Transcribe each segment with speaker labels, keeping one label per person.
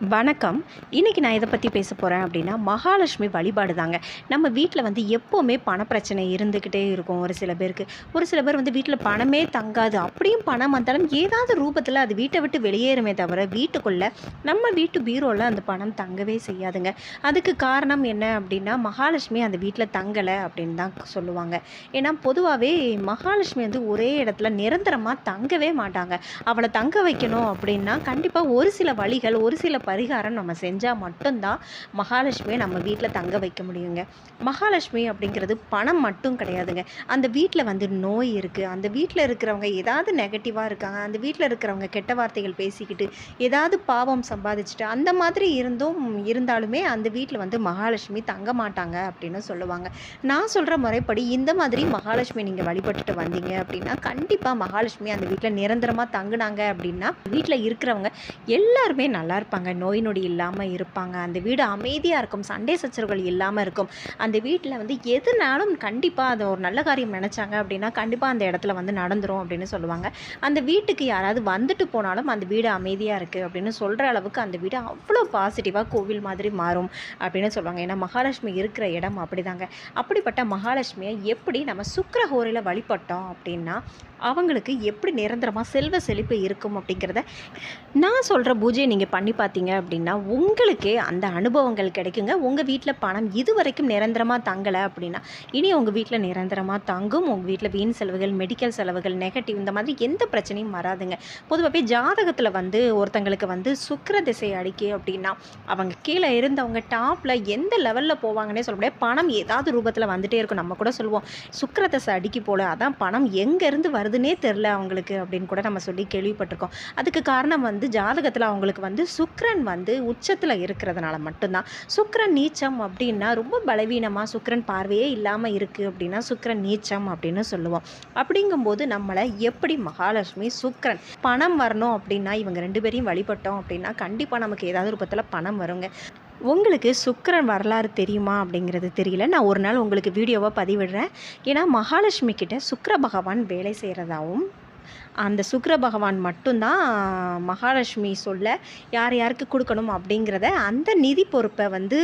Speaker 1: வணக்கம். இன்றைக்கி நான் இதை பற்றி பேச போகிறேன் அப்படின்னா மகாலட்சுமி வழிபாடு தாங்க நம்ம வீட்டில் வந்து எப்போவுமே பணப்பிரச்சனை இருந்துக்கிட்டே இருக்கும் ஒரு சில பேருக்கு. ஒரு சில பேர் வந்து வீட்டில் பணமே தங்காது. அப்படியும் பணம் வந்தாலும் ஏதாவது ரூபத்தில் அது வீட்டை விட்டு வெளியேறுமே தவிர வீட்டுக்குள்ளே நம்ம வீட்டு பீரோவில் அந்த பணம் தங்கவே செய்யாதுங்க. அதுக்கு காரணம் என்ன அப்படின்னா மகாலட்சுமி அந்த வீட்டில் தங்கலை அப்படின்னு தான் சொல்லுவாங்க. ஏன்னா பொதுவாகவே மகாலட்சுமி வந்து ஒரே இடத்துல நிரந்தரமாக தங்கவே மாட்டாங்க. அவளை தங்க வைக்கணும் அப்படின்னா கண்டிப்பாக ஒரு சில வழிகள் ஒரு சில பரிகாரம் நம்ம செஞ்சால் மட்டும்தான் மகாலட்சுமியை நம்ம வீட்டில் தங்க வைக்க முடியுங்க. மகாலட்சுமி அப்படிங்கிறது பணம் மட்டும் கிடையாதுங்க. அந்த வீட்டில் வந்து நோய் இருக்குது அந்த வீட்டில் இருக்கிறவங்க ஏதாவது நெகட்டிவாக இருக்காங்க. அந்த வீட்டில் இருக்கிறவங்க கெட்ட வார்த்தைகள் பேசிக்கிட்டு ஏதாவது பாவம் சம்பாதிச்சுட்டு அந்த மாதிரி இருந்தும் இருந்தாலுமே அந்த வீட்டில் வந்து மகாலட்சுமி தங்க மாட்டாங்க அப்படின்னு சொல்லுவாங்க. நான் சொல்கிற முறைப்படி இந்த மாதிரி மகாலட்சுமி நீங்கள் வழிபட்டுட்டு வந்தீங்க அப்படின்னா கண்டிப்பாக மகாலட்சுமி அந்த வீட்டில் நிரந்தரமாக தங்குனாங்க அப்படின்னா வீட்டில் இருக்கிறவங்க எல்லாருமே நல்லா இருப்பாங்க. நோய் நொடி இல்லாமல் இருப்பாங்க. அந்த வீடு அமைதியாக இருக்கும். சண்டை சச்சரவுகள் இல்லாமல் இருக்கும். அந்த வீட்டில் வந்து எதுனாலும் கண்டிப்பாக அதை ஒரு நல்ல காரியம் நினச்சாங்க அப்படின்னா கண்டிப்பாக அந்த இடத்துல வந்து நடந்துரும் அப்படின்னு சொல்லுவாங்க. அந்த வீட்டுக்கு யாராவது வந்துட்டு போனாலும் அந்த வீடு அமைதியாக இருக்குது அப்படின்னு சொல்கிற அளவுக்கு அந்த வீடு அவ்வளோ பாசிட்டிவாக கோவில் மாதிரி மாறும் அப்படின்னு சொல்லுவாங்க. ஏன்னா மகாலட்சுமி இருக்கிற இடம் அப்படிதாங்க. அப்படிப்பட்ட மகாலட்சுமியை எப்படி நம்ம சுக்கரஹோரையில் வழிபட்டோம் அப்படின்னா அவங்களுக்கு எப்படி நிரந்தரமாக செல்வ செழிப்பு இருக்கும் அப்படிங்கிறத நான் சொல்கிற பூஜையை நீங்கள் பண்ணி பார்த்தீங்க அப்படின்னா உங்களுக்கே அந்த அனுபவங்கள் கிடைக்குங்க. உங்கள் வீட்டில் பணம் இது வரைக்கும் நிரந்தரமாக தங்கலை அப்படின்னா இனி உங்கள் வீட்டில் நிரந்தரமாக தங்கும். உங்கள் வீட்டில் வீண் செலவுகள் மெடிக்கல் செலவுகள் நெகட்டிவ் இந்த மாதிரி எந்த பிரச்சனையும் வராதுங்க. பொதுவாகவே ஜாதகத்தில் வந்து ஒருத்தங்களுக்கு வந்து சுக்கர திசை அடிக்கு அப்படின்னா அவங்க கீழே இருந்தவங்க டாப்பில் எந்த லெவலில் போவாங்கன்னே சொல்ல முடியாது. பணம் ஏதாவது ரூபத்தில் வந்துகிட்டே இருக்கும். நம்ம கூட சொல்லுவோம் சுக்கர திசை அடிக்கி போல அதான் பணம் எங்கேருந்து வருதுன்னே தெரில அவங்களுக்கு அப்படின்னு கூட நம்ம சொல்லி கேள்விப்பட்டிருக்கோம். அதுக்கு காரணம் வந்து ஜாதகத்தில் அவங்களுக்கு வந்து சுக்கரன் வந்து உச்சத்தில் இருக்கிறதுனால மட்டும்தான். சுக்கரன் நீச்சம் அப்படின்னா ரொம்ப பலவீனமாக சுக்கிரன் பார்வையே இல்லாமல் இருக்குது அப்படின்னா சுக்கரன் நீச்சம் அப்படின்னு சொல்லுவோம். அப்படிங்கும்போது நம்மளை எப்படி மகாலட்சுமி சுக்கரன் பணம் வரணும் அப்படின்னா இவங்க ரெண்டு பேரையும் வழிபட்டோம் அப்படின்னா கண்டிப்பாக நமக்கு ஏதாவது ரூபத்தில் பணம் வருங்க. உங்களுக்கு சுக்கரன் வரலாறு தெரியுமா அப்படிங்கிறது தெரியல. நான் ஒரு நாள் உங்களுக்கு வீடியோவாக பதிவிடுறேன். ஏன்னா மகாலட்சுமி கிட்ட சுக்கர பகவான் வேலை செய்கிறதாவும் அந்த சுக்கர பகவான் மட்டும்தான் மகாலட்சுமி சொல்ல யார் யாருக்கு கொடுக்கணும் அப்படிங்கிறத அந்த நிதி பொறுப்பை வந்து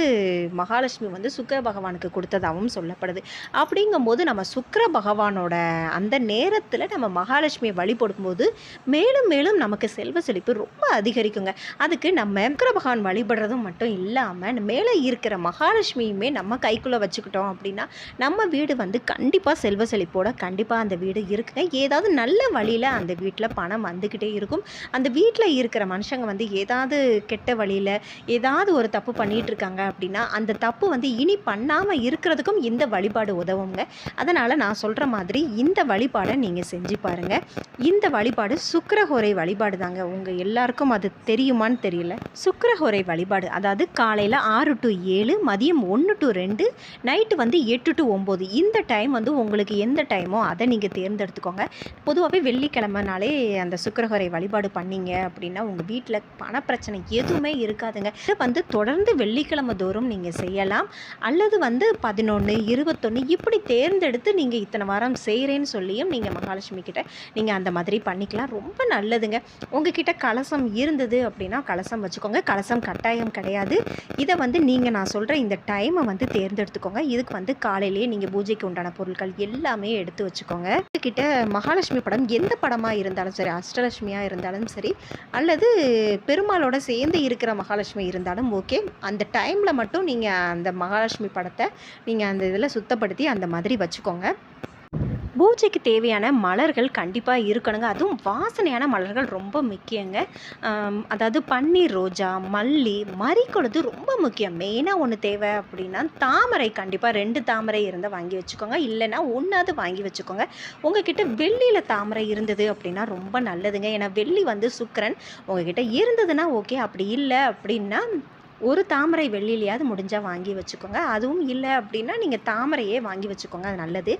Speaker 1: மகாலட்சுமி வந்து சுக்கிர பகவானுக்கு கொடுத்ததாகவும் சொல்லப்படுது. அப்படிங்கும்போது நம்ம சுக்கர பகவானோட அந்த நேரத்தில் நம்ம மகாலட்சுமியை வழிபடும்போது மேலும் மேலும் நமக்கு செல்வ செழிப்பு ரொம்ப அதிகரிக்குங்க. அதுக்கு நம்ம சுக்கர பகவான் வழிபடுறதும் மட்டும் இல்லாமல் மேலே இருக்கிற மகாலட்சுமியுமே நம்ம கைக்குள்ளே வச்சுக்கிட்டோம் அப்படின்னா நம்ம வீடு வந்து கண்டிப்பாக செல்வ செழிப்போட கண்டிப்பாக அந்த வீடு இருக்குங்க. ஏதாவது நல்ல வழியில் அந்த வீட்டில் பணம் வந்துக்கிட்டே இருக்கும். அந்த வீட்டில் இருக்கிற மனுஷங்க வந்து ஏதாவது கெட்ட வழியில் ஏதாவது ஒரு தப்பு பண்ணிட்டு இருக்காங்க அப்படின்னா அந்த தப்பு வந்து இனி பண்ணாமல் இருக்கிறதுக்கும் இந்த வழிபாடு உதவுங்க. அதனால் நான் சொல்கிற மாதிரி இந்த வழிபாடை நீங்கள் செஞ்சு பாருங்கள் இந்த வழிபாடு சுக்கரஹோரை வழிபாடு தாங்க. உங்கள் எல்லாருக்கும் அது தெரியுமான்னு தெரியல. சுக்கரஹோரை வழிபாடு அதாவது காலையில் ஆறு டு ஏழு மதியம் ஒன்று டு ரெண்டு நைட்டு வந்து எட்டு டு ஒம்பது. இந்த டைம் வந்து உங்களுக்கு எந்த டைமோ அதை நீங்கள் தேர்ந்தெடுத்துக்கோங்க. பொதுவாகவே வெள்ளிக்கிழமை வெள்ளிக்கிழமைனாலே அந்த சுக்கிரஹோரை வழிபாடு பண்ணீங்க அப்படின்னா உங்கள் வீட்டில் பணப்பிரச்சனை எதுவுமே இருக்காதுங்க. இதை வந்து தொடர்ந்து வெள்ளிக்கிழமை தோறும் நீங்கள் செய்யலாம். அல்லது வந்து பதினொன்று இருபத்தொன்று இப்படி தேர்ந்தெடுத்து நீங்கள் இத்தனை வாரம் செய்கிறேன்னு சொல்லியும் நீங்கள் மகாலட்சுமி கிட்ட நீங்கள் அந்த மாதிரி பண்ணிக்கலாம். ரொம்ப நல்லதுங்க. உங்ககிட்ட கலசம் இருந்தது அப்படின்னா கலசம் வச்சுக்கோங்க. கலசம் கட்டாயம் கிடையாது. இதை வந்து நீங்கள் நான் சொல்கிற இந்த டைமை வந்து தேர்ந்தெடுத்துக்கோங்க. இதுக்கு வந்து காலையிலேயே நீங்கள் பூஜைக்கு உண்டான பொருட்கள் எல்லாமே எடுத்து வச்சுக்கோங்க. கிட்ட மகாலட்சுமி படம் எந்த படம் படமாக இருந்தாலும் சரி அஷ்டலட்சுமியாக இருந்தாலும் சரி அல்லது பெருமாளோட சேர்ந்து இருக்கிற மகாலட்சுமி இருந்தாலும் ஓகே. அந்த டைமில் மட்டும் நீங்கள் அந்த மகாலட்சுமி படத்தை நீங்கள் அந்த இதில் சுத்தப்படுத்தி அந்த மாதிரி வச்சுக்கோங்க. பூஜைக்கு தேவையான மலர்கள் கண்டிப்பாக இருக்கணுங்க. அதுவும் வாசனையான மலர்கள் ரொம்ப முக்கியங்க. அதாவது பன்னீர் ரோஜா மல்லி மறிக்கொழுது ரொம்ப முக்கியம். மெயினாக ஒன்று தேவை அப்படின்னா தாமரை கண்டிப்பாக ரெண்டு தாமரை இருந்தால் வாங்கி வச்சுக்கோங்க. இல்லைன்னா ஒன்றாவது வாங்கி வச்சுக்கோங்க. உங்ககிட்ட வெள்ளியில் தாமரை இருந்தது அப்படின்னா ரொம்ப நல்லதுங்க. ஏன்னா வெள்ளி வந்து சுக்கரன் உங்ககிட்ட இருந்ததுன்னா ஓகே அப்படி இல்லை அப்படின்னா ஒரு தாமரை வெள்ளிலையாவது முடிஞ்சால் வாங்கி வச்சுக்கோங்க. அதுவும் இல்லை அப்படின்னா நீங்கள் தாமரையே வாங்கி வச்சுக்கோங்க. அது நல்லது.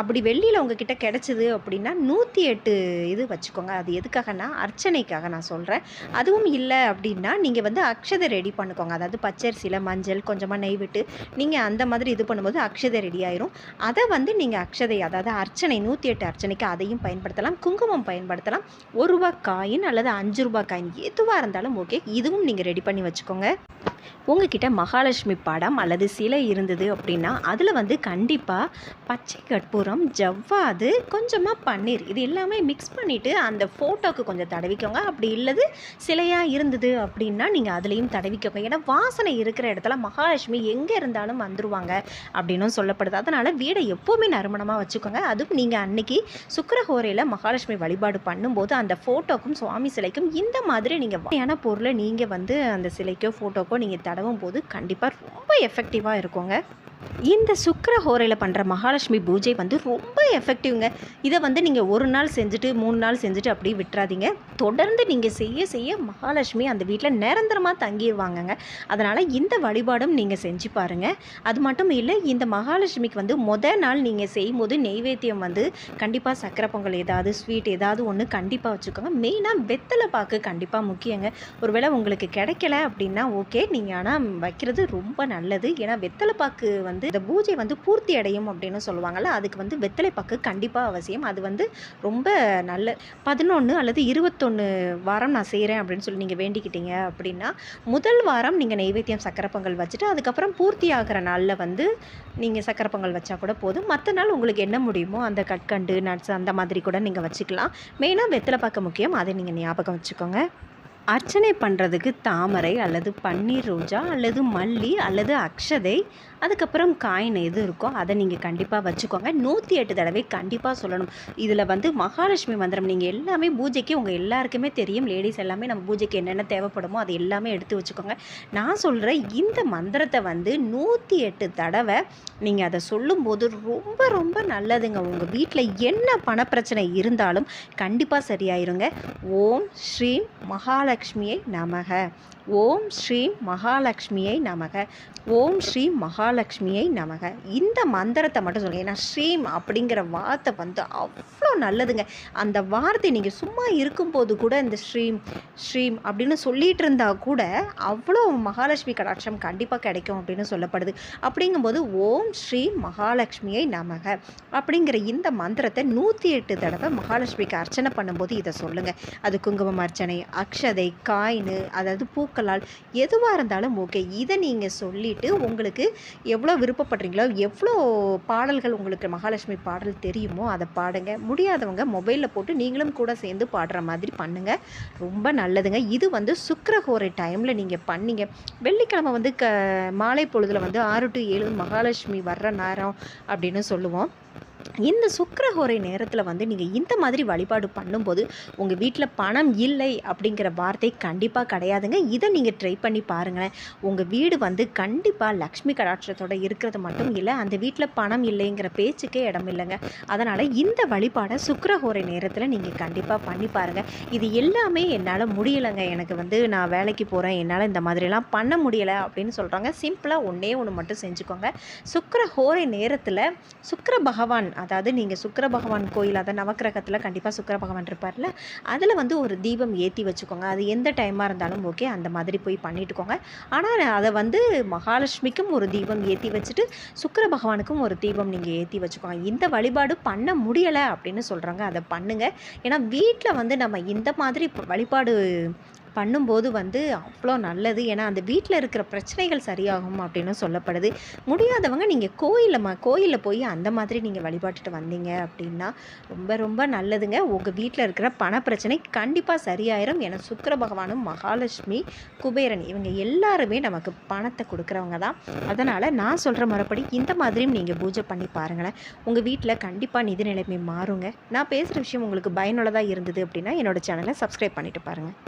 Speaker 1: அப்படி வெள்ளியில் உங்ககிட்ட கிடச்சிது அப்படின்னா நூற்றி எட்டு இது வச்சுக்கோங்க. அது எதுக்காகனா அர்ச்சனைக்காக நான் சொல்கிறேன் அதுவும் இல்லை அப்படின்னா நீங்கள் வந்து அக்ஷதை ரெடி பண்ணிக்கோங்க. அதாவது பச்சரிசியில் மஞ்சள் கொஞ்சமாக நெய் விட்டு நீங்கள் அந்த மாதிரி இது பண்ணும்போது அக்ஷதை ரெடி ஆயிரும். அதை வந்து நீங்கள் அக்ஷதை அதாவது அர்ச்சனை நூற்றி எட்டு அர்ச்சனைக்கு அதையும் பயன்படுத்தலாம். குங்குமம் பயன்படுத்தலாம். ஒரு ரூபா காயின் அல்லது அஞ்சு ரூபா காயின் எதுவாக இருந்தாலும் ஓகே இதுவும் நீங்கள் ரெடி பண்ணி வச்சுக்கோங்க. உங்ககிட்ட மகாலட்சுமி படம் அல்லது சிலை இருந்தது அப்படின்னா அதில் வந்து கண்டிப்பாக பச்சை கற்பூரம் ஜவ்வாது கொஞ்சமாக பன்னீர் இது எல்லாமே மிக்ஸ் பண்ணிவிட்டு அந்த ஃபோட்டோக்கு கொஞ்சம் தடவிக்கோங்க. அப்படி இல்லது சிலையாக இருந்தது அப்படின்னா நீங்கள் அதுலேயும் தடவிக்கோங்க. ஏன்னா வாசனை இருக்கிற இடத்துல மகாலட்சுமி எங்கே இருந்தாலும் வந்துருவாங்க அப்படின்னும் சொல்லப்படுது. அதனால் வீடை எப்போவுமே நறுமணமாக வச்சுக்கோங்க. அதுவும் நீங்கள் அன்னைக்கு சுக்கரஹோரையில் மகாலட்சுமி வழிபாடு பண்ணும்போது அந்த ஃபோட்டோக்கும் சுவாமி சிலைக்கும் இந்த மாதிரி நீங்கள் வகையான பொருளை நீங்கள் வந்து அந்த சிலைக்கோ ஃபோட்டோக்கோ நீங்கள் தடவும் போது கண்டிப்பாக ரொம்ப எஃபெக்டிவாக இருக்குங்க. இந்த சுக்கர ஹோரையில் பண்ணுற மகாலட்சுமி பூஜை வந்து ரொம்ப எஃபெக்டிவ்ங்க இதை வந்து நீங்கள் ஒரு நாள் செஞ்சுட்டு மூணு நாள் செஞ்சுட்டு அப்படியே விட்டுறாதீங்க. தொடர்ந்து நீங்கள் செய்ய செய்ய மகாலட்சுமி அந்த வீட்டில் நிரந்தரமாக தங்கிடுவாங்கங்க அதனால் இந்த வழிபாடும் நீங்கள் செஞ்சு பாருங்கள் அது மட்டும் இல்லை இந்த மகாலட்சுமிக்கு வந்து மொதல் நாள் நீங்கள் செய்யும்போது நெய்வேத்தியம் வந்து கண்டிப்பாக சக்கரை பொங்கல் ஏதாவது ஸ்வீட் ஏதாவது ஒன்று கண்டிப்பாக வச்சுக்கோங்க. மெயினாக வெத்தலை பாக்கு கண்டிப்பாக முக்கியங்க. ஒருவேளை உங்களுக்கு கிடைக்கல அப்படின்னா ஓகே நீங்கள் ஆனால் வைக்கிறது ரொம்ப நல்லது. ஏன்னா வெத்தலை பாக்கு வந்து இந்த பூஜை வந்து பூர்த்தி அடையும் அப்படின்னு சொல்லுவாங்கள்ல அதுக்கு வந்து வெத்தலை பாக்கு கண்டிப்பாக அவசியம். அது வந்து ரொம்ப நல்ல பதினொன்று அல்லது இருபத்தொன்று வாரம் நான் செய்கிறேன் அப்படின்னு சொல்லி நீங்கள் வேண்டிக்கிட்டீங்க அப்படின்னா முதல் வாரம் நீங்கள் நைவேத்தியம் சக்கரை பொங்கல் வச்சுட்டு அதுக்கப்புறம் பூர்த்தி ஆகிற நாளில் வந்து நீங்கள் சக்கரை பொங்கல் வச்சா கூட போதும். மற்ற நாள் உங்களுக்கு என்ன முடியுமோ அந்த கற்கண்டு நட்ஸ் அந்த மாதிரி கூட நீங்கள் வச்சுக்கலாம். மெயினாக வெத்தலை பார்க்க முக்கியம். அதை நீங்கள் ஞாபகம் வச்சுக்கோங்க. அர்ச்சனை பண்ணுறதுக்கு தாமரை அல்லது பன்னீர் ரோஜா அல்லது மல்லி அல்லது அக்ஷதை அதுக்கப்புறம் காயின் எது இருக்கோ அதை நீங்கள் கண்டிப்பாக வச்சுக்கோங்க. நூற்றி எட்டு தடவை கண்டிப்பாக சொல்லணும். இதில் வந்து மகாலட்சுமி மந்திரம் நீங்கள் எல்லாமே பூஜைக்கு உங்கள் எல்லாருக்குமே தெரியும். லேடிஸ் எல்லாமே நம்ம பூஜைக்கு என்னென்ன தேவைப்படுமோ அது எல்லாமே எடுத்து வச்சுக்கோங்க. நான் சொல்கிற இந்த மந்திரத்தை வந்து நூற்றி எட்டு தடவை நீங்கள் அதை சொல்லும்போது ரொம்ப ரொம்ப நல்லதுங்க. உங்கள் வீட்டில் என்ன பணப்பிரச்சனை இருந்தாலும் கண்டிப்பாக சரியாயிருங்க. ஓம் ஸ்ரீம் மகாலட்சுமியை நமக. ஓம் ஸ்ரீ மகாலட்சுமியை நமக. ஓம் ஸ்ரீ மகாலட்சுமியை நமக. இந்த மந்திரத்தை மட்டும் சொல்லுங்கள் ஏன்னா ஸ்ரீம் அப்படிங்கிற வார்த்தை வந்து அவ்வளோ நல்லதுங்க. அந்த வார்த்தை நீங்கள் சும்மா இருக்கும்போது கூட இந்த ஸ்ரீம் ஸ்ரீம் அப்படின்னு சொல்லிட்டு இருந்தால் கூட அவ்வளோ மகாலட்சுமி கடாட்சம் கண்டிப்பாக கிடைக்கும் அப்படின்னு சொல்லப்படுது. அப்படிங்கும்போது ஓம் ஸ்ரீ மகாலட்சுமியை நமக அப்படிங்கிற இந்த மந்திரத்தை நூற்றி எட்டு தடவை மகாலட்சுமிக்கு அர்ச்சனை பண்ணும்போது இதை சொல்லுங்கள் அது குங்குமம் அர்ச்சனை அக்ஷதை காயின் அதாவது பூக்களால் எதுவாக இருந்தாலும் ஓகே இதை நீங்கள் சொல்லிவிட்டு உங்களுக்கு எவ்வளோ விருப்பப்படுறீங்களோ எவ்வளோ பாடல்கள் உங்களுக்கு மகாலட்சுமி பாடல் தெரியுமோ அதை பாடுங்க. முடியாதவங்க மொபைலில் போட்டு நீங்களும் கூட சேர்ந்து பாடுற மாதிரி பண்ணுங்கள் ரொம்ப நல்லதுங்க. இது வந்து சுக்கரஹோரை டைமில் நீங்கள் பண்ணீங்க. வெள்ளிக்கிழமை வந்து க மாலை பொழுதில் வந்து ஆறு டு ஏழு மகாலட்சுமி வர்ற நேரம் அப்படின்னு சொல்லுவோம். இந்த சுக்கரஹோரை நேரத்தில் வந்து நீங்கள் இந்த மாதிரி வழிபாடு பண்ணும்போது உங்கள் வீட்டில் பணம் இல்லை அப்படிங்கிற வார்த்தை கண்டிப்பாக கிடையாதுங்க. இதை நீங்கள் ட்ரை பண்ணி பாருங்களேன். உங்கள் வீடு வந்து கண்டிப்பாக லக்ஷ்மி கடாட்சத்தோடு இருக்கிறது மட்டும் இல்லை அந்த வீட்டில் பணம் இல்லைங்கிற பேச்சுக்கே இடம் இல்லைங்க. அதனால் இந்த வழிபாடை சுக்கரஹோரை நேரத்தில் நீங்கள் கண்டிப்பாக பண்ணி பாருங்கள் இது எல்லாமே என்னால் முடியலைங்க. எனக்கு வந்து நான் வேலைக்கு போகிறேன் என்னால் இந்த மாதிரிலாம் பண்ண முடியலை அப்படின்னு சொல்கிறாங்க சிம்பிளாக ஒன்றே ஒன்று மட்டும் செஞ்சுக்கோங்க. சுக்கரஹோரை நேரத்தில் சுக்கர பகவான் அதாவது நீங்கள் சுக்கர பகவான் கோயில் அதை நவக்கிரகத்தில் கண்டிப்பாக சுக்கர பகவான் இருப்பார்ல அதில் வந்து ஒரு தீபம் ஏற்றி வச்சுக்கோங்க. அது எந்த டைமாக இருந்தாலும் ஓகே அந்த மாதிரி போய் பண்ணிட்டுக்கோங்க. ஆனால் அதை வந்து மகாலட்சுமிக்கும் ஒரு தீபம் ஏற்றி வச்சுட்டு சுக்கர பகவானுக்கும் ஒரு தீபம் நீங்கள் ஏற்றி வச்சுக்கோங்க. இந்த வழிபாடு பண்ண முடியலை அப்படின்னு சொல்கிறாங்க அதை பண்ணுங்கள் ஏன்னா வீட்டில் வந்து நம்ம இந்த மாதிரி வழிபாடு பண்ணும்போது வந்து அவ்வளோ நல்லது. ஏன்னா அந்த வீட்டில் இருக்கிற பிரச்சனைகள் சரியாகும் அப்படின்னு சொல்லப்படுது. முடியாதவங்க நீங்கள் கோயிலில் ம கோயிலில் போய் அந்த மாதிரி நீங்கள் வழிபாட்டுட்டு வந்தீங்க அப்படின்னா ரொம்ப ரொம்ப நல்லதுங்க. உங்கள் வீட்டில் இருக்கிற பண பிரச்சனை கண்டிப்பாக சரியாயிரும். ஏன்னா சுக்கர பகவானும் மகாலட்சுமி குபேரன் இவங்க எல்லாருமே நமக்கு பணத்தை கொடுக்குறவங்க தான். அதனால் நான் சொல்கிற முறைப்படி இந்த மாதிரியும் நீங்கள் பூஜை பண்ணி பாருங்களேன். உங்கள் வீட்டில் கண்டிப்பாக நிதி நிலைமை மாறுங்க. நான் பேசுகிற விஷயம் உங்களுக்கு பயனுள்ளதாக இருந்தது அப்படின்னா என்னோடய சேனலை சப்ஸ்கிரைப் பண்ணிட்டு பாருங்கள்